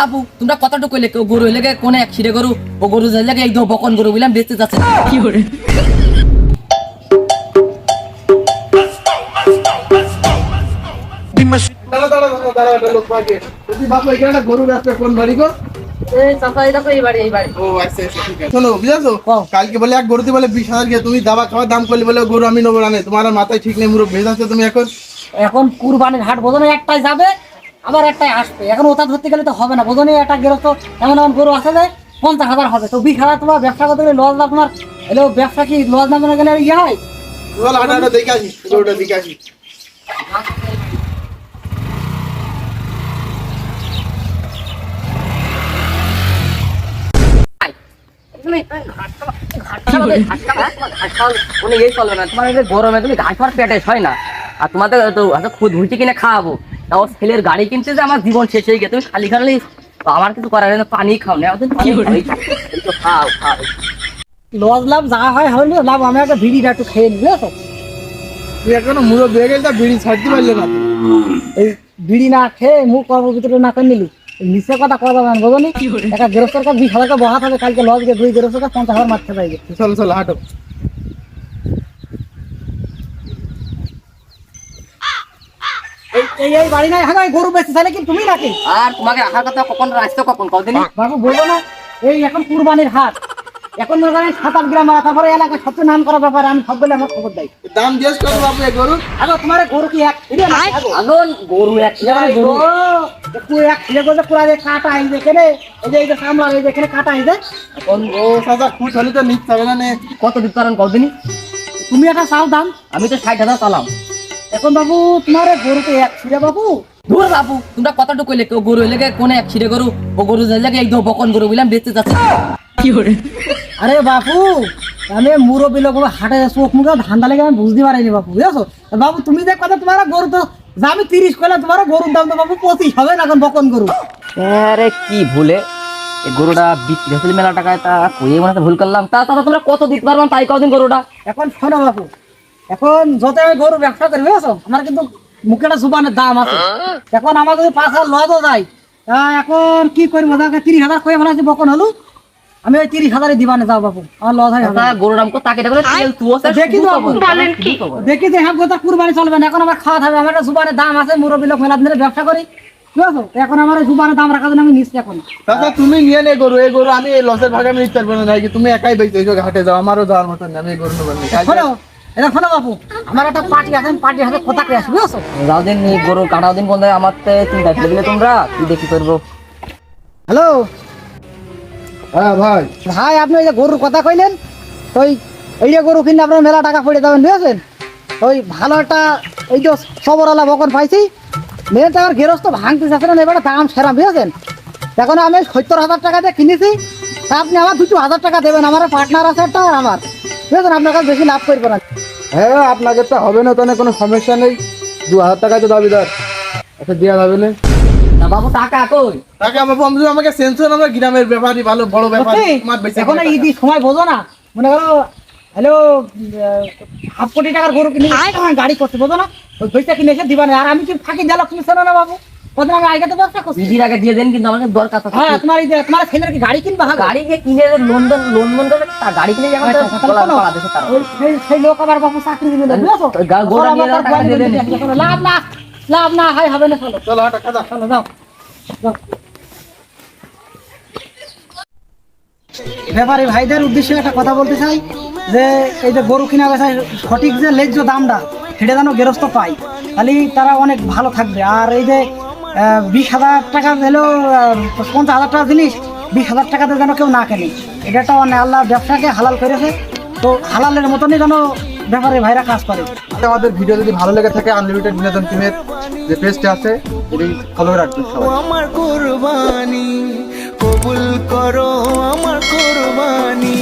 বাবু তোমরা কতটুকু কইলে কেউ গরু? হইলে কোনে এক ছিড়ে গরু? ও গরু যাইলে এই দো বকন গরু বললাম বেচতে যাচ্ছে। দাঁড়া দাঁড়া দাঁড়া দাঁড়া একটা লোক পাকে যদি বাপু এখানে একটা গরু রাস্তা কোন বাড়ি গো? এই চাচা এই দেখো এই বাড়ি এই বাড়ি। ও আচ্ছা আচ্ছা ঠিক আছে। শোনো বুঝেছ? কালকে বলে এক গরুতে বলে বিশ হাজার গিয়ে তুমি দাবা খাওয়ার দাম করলে বলে গরু আমি নেব না তোমার মাথায় ঠিক নেই মুরো ভেজাচ্ছ তুমি এখন? এখন কুরবানির হাট বোঝো একটাই যাবে আবার একটাই আসবে। এখন ওটা ধরতে গেলে তো হবে না। বোঝো না একটা গেরস্ত এমন এমন গরু আছে যে পঞ্চাশ হাজার হবে। তো বিশ হাজার তোমার ব্যবসা করতে গেলে লস না তোমার এলো ব্যবসা কি লস না মনে গেলে ইয়ে হয়? দেখে আসি। আসি। মানে এই চলবে না তোমার গরমে তুমি ঘাস পেটে হয় না। আর তোমাদের তো খুদ ভুচি কিনে খাওয়াবো। তাও ছেলের গাড়ি কিনছে যে আমার জীবন শেষ হয়ে গেছে। তুমি খালি খালি আমার কিছু করার নেই, পানি খাও না তো খাও খাও। লস লাভ যা হয় হইল লাভ আমি একটা ভিড়িটা একটু খেয়ে নিই বুঝেছ? তুই এখনও মুরো বেয়ে গেলে তা বিড়ি ছাড়তে পারলে না। এই বিড়ি না খেয়ে মুখ কর্ম ভিতরে না করে নিলি নিচে কথা কথা যাবে না বোঝো নি একটা গেরস্তের কাছে বিশ হাজার টাকা বহা থাকে কালকে লস গিয়ে দুই গেরস্তের কাছে পঞ্চাশ হাজার মারতে পাইবে চল চল হাঁটো। এই এই বাড়ি নাই হ্যাঁ গরু বেঁচে চাইলে কি তুমি নাকি আর তোমাকে আসার কথা কখন আসতো কখন কদিন বাবু বলব না এই এখন কুরবানির হাট। এখন মনে করেন সাত আট গ্রাম তারপরে এলাকায় সবচেয়ে নাম করা ব্যাপারে আমি সব বলে আমার খবর দেয় দাম জিজ্ঞেস করো বাপু এই গরু। আগো তোমার গরু কি এক ফিরে না আগো এখন গরু এক গরু? এক ফিরে করে পুরা যে কাটা আইছে এখানে এই যে এই যে সামলার এই যে কাটা আইছে এখন ও চাচা খুঁট হলে তো হবে না নে? কত দিতে পারেন কদিনই তুমি একটা চাল দাম? আমি তো ষাট হাজার চালাম। এখন বাবু তোমার গরু তো এক ফিরে বাবু। দূর বাবু তোমরা কতটুকু কইলে কেউ গরু হইলে কোনে এক ছিড়ে গরু? ও গরু যাইলে এই বকন গরু বললাম বেচতে যাচ্ছে। আরে বাপু আমি মুরব্বী লোক হাটে চোখ মুখে ধান্দা লেগে আমি বুঝতে পারিনি বাপু বুঝেছ? বাবু তুমি যে কথা তোমার গরু তো যা আমি তিরিশ করলে তোমার গরুর দাম তো বাবু পঁচিশ হবে না এখন বকন গরু। আরে কি ভুলে? এই গরুটা বিক্রি হয়েছিল মেলা টাকায় তা কইয়ে মনে ভুল করলাম। তা তোমরা কত দিতে পারবেন তাই কদিন গরুটা? এখন শোনো বাপু এখন যত আমি গরু ব্যবসা করি বুঝেছ? আমার কিন্তু মুখে একটা জুবানের দাম আছে। এখন আমার যদি পাঁচ হাজার লজও যায় এখন কি করব? তাকে তিরিশ হাজার কয়ে ফেলা বকন হলো। আমি ওই তিরিশ হাজারে দিবানে যাও বাপু আমার লজ হয় তা গরুর দাম তাকে দেখি তো বাবু। দেখি যে হ্যাঁ কথা কুরবানি চলবে না। এখন আমার খাওয়া থাকবে আমার একটা জুবানের দাম আছে মুরব্বী লোক মেলা দিনে ব্যবসা করি। ঠিক আছে তো এখন আমার ওই জুবানের দাম রাখার জন্য আমি নিচ্ছি এখন। চাচা তুমি নিয়ে নে গরু। এই গরু আমি এই লসের ভাগে আমি নিতে পারব না। তুমি একাই বেঁচে এই ঘাটে যাও। আমারও যাওয়ার মতন আমি গরু নেব না। শোনো বাপু আমার একটা পার্টি আছে আমি পার্টির হাতে কথা কে আসি বুঝছ? যাও দিন এই গরু কাটাও দিন বন্ধ আমার তে চিন্তা করে দিলে তোমরা কি দেখি করব? হ্যালো হ্যাঁ ভাই। ভাই আপনি ওই যে গরুর কথা কইলেন তো ওই এই যে গরু কিনলে আপনার মেলা টাকা পড়ে যাবেন বুঝেছেন? ওই ভালো একটা এই যে সবরওয়ালা বকন পাইছি মেয়ে টাকার গেরস্ত ভাঙতে যাচ্ছে না এবারে দাম সেরা বুঝেছেন? এখন আমি সত্তর হাজার টাকা দিয়ে কিনেছি তা আপনি আমার দুটো হাজার টাকা দেবেন আমার পার্টনার আছে একটা আর আমার। আপনার কাছে বেশি লাভ করব না। হ্যাঁ আপনাকে তো হবে না তো না কোনো সমস্যা নেই। দু হাজার টাকা তো দাবিদার। আচ্ছা দেওয়া যাবে না। বাবু টাকা কই? টাকা বাবু আমি আমাকে সেন্সর আমরা গ্রামের ব্যাপারই ভালো বড় ব্যাপার এখন সময় বোঝো না। মনে করো হ্যালো হাফ কোটি টাকার গরু কিনে আমার গাড়ি করতে বোঝো না। ওই পয়সা কিনে এসে দিবানে আর আমি কি ফাঁকি দিলাম তুমি শোনো না বাবু। কদিন আমি আগে তো ব্যবসা করছি। দিদির আগে দিয়ে দেন কিন্তু আমাকে দরকার আছে। হ্যাঁ তোমার এই তোমার ছেলের কি গাড়ি কিনবা গাড়ি যে কিনে লন্ডন লন্ডন করে তা গাড়ি কিনে এখন তো আচ্ছা, তাহলে শোনো, বাংলাদেশে তারা। ওই সেই- সেই লোক আবার বাপু চাকরি দিবে না বুঝছ? ওই গা- গোড়া ওরা নিয়ে আবার টাকা দিয়ে দেন। দিয়ে দেন। লাভ না লাভ না হবে না চলো চলো হাঁটা খাদা চলো যাও। যাও। ব্যাপারী ভাইদের উদ্দেশ্যে একটা কথা বলতে চাই যে এই যে গরু কিনা বেচায় সঠিক যে ন্যায্য দামটা সেটা যেন গেরস্ত পাই তাহলে তারা অনেক ভালো থাকবে। আর এই যে বিশ হাজার টাকা দিলেও পঞ্চাশ হাজার টাকা জিনিস বিশ হাজার টাকাতে যেন কেউ না কেনে। এটা একটা মানে আল্লাহ ব্যবসাকে হালাল করেছে। তো হালালের মতনই যেন ব্যাপারে ভাইরা কাজ করে। আমাদের ভিডিও যদি ভালো লেগে থাকে আনলিমিটেড বিনোদন টিমের যে পেজটা আছে এটি ফলো রাখবেন আমার কোরবানি কবুল করো আমার কোরবানি।